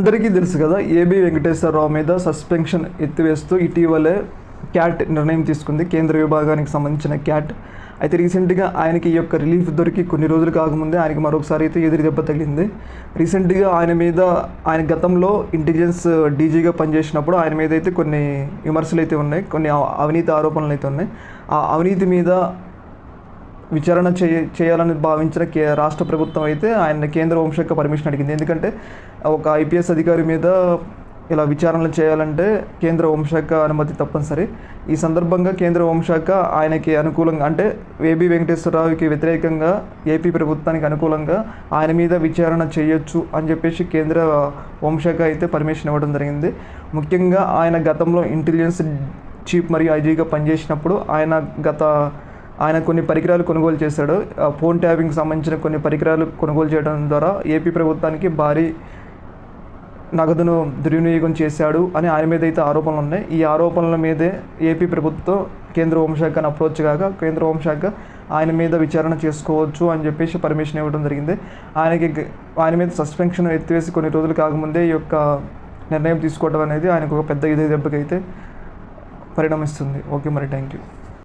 అందరికీ తెలుసు కదా ఏబీ వెంకటేశ్వరరావు మీద సస్పెన్షన్ ఎత్తివేస్తూ ఇటీవలే క్యాట్ నిర్ణయం తీసుకుంది. కేంద్ర విభాగానికి సంబంధించిన క్యాట్. అయితే రీసెంట్గా ఆయనకి ఈ యొక్క రిలీఫ్ దొరికి కొన్ని రోజులు కాకముందే ఆయనకి మరొకసారి అయితే ఎదురు దెబ్బ తగిలింది. రీసెంట్గా ఆయన మీద ఆయన గతంలో ఇంటెలిజెన్స్ డీజీగా పనిచేసినప్పుడు ఆయన మీద అయితే కొన్ని విమర్శలు అయితే ఉన్నాయి కొన్ని అవినీతి ఆరోపణలు అయితే ఉన్నాయి. ఆ అవినీతి మీద విచారణ చేయ చేయాలని భావించిన కే రాష్ట్ర ప్రభుత్వం అయితే ఆయన కేంద్ర హోంశాఖ పర్మిషన్ అడిగింది. ఎందుకంటే ఒక ఐపీఎస్ అధికారి మీద ఇలా విచారణలు చేయాలంటే కేంద్ర హోంశాఖ అనుమతి తప్పనిసరి. ఈ సందర్భంగా కేంద్ర హోంశాఖ ఆయనకి అనుకూలంగా అంటే ఏబి వెంకటేశ్వరరావుకి వ్యతిరేకంగా ఏపీ ప్రభుత్వానికి అనుకూలంగా ఆయన మీద విచారణ చేయొచ్చు అని చెప్పేసి కేంద్ర హోంశాఖ అయితే పర్మిషన్ ఇవ్వడం జరిగింది. ముఖ్యంగా ఆయన గతంలో ఇంటెలిజెన్స్ చీఫ్ మరియు ఐజీగా పనిచేసినప్పుడు ఆయన గత ఆయన కొన్ని పరికరాలు కొనుగోలు చేశాడు. ఫోన్ ట్యాపింగ్ సంబంధించిన కొన్ని పరికరాలు కొనుగోలు చేయడం ద్వారా ఏపీ ప్రభుత్వానికి భారీ నగదును దుర్వినియోగం చేశాడు అని ఆయన మీద అయితే ఆరోపణలు ఉన్నాయి. ఈ ఆరోపణల మీదే ఏపీ ప్రభుత్వం కేంద్ర హోంశాఖను అప్రోచ్ కాగా కేంద్ర హోంశాఖ ఆయన మీద విచారణ చేసుకోవచ్చు అని చెప్పేసి పర్మిషన్ ఇవ్వడం జరిగింది. ఆయనకి ఆయన మీద సస్పెన్షన్ ఎత్తివేసి కొన్ని రోజులు కాకముందే ఈ యొక్క నిర్ణయం తీసుకోవడం అనేది ఆయనకు ఒక పెద్ద ఇది దెబ్బకైతే పరిణమిస్తుంది. ఓకే మరి థ్యాంక్ యూ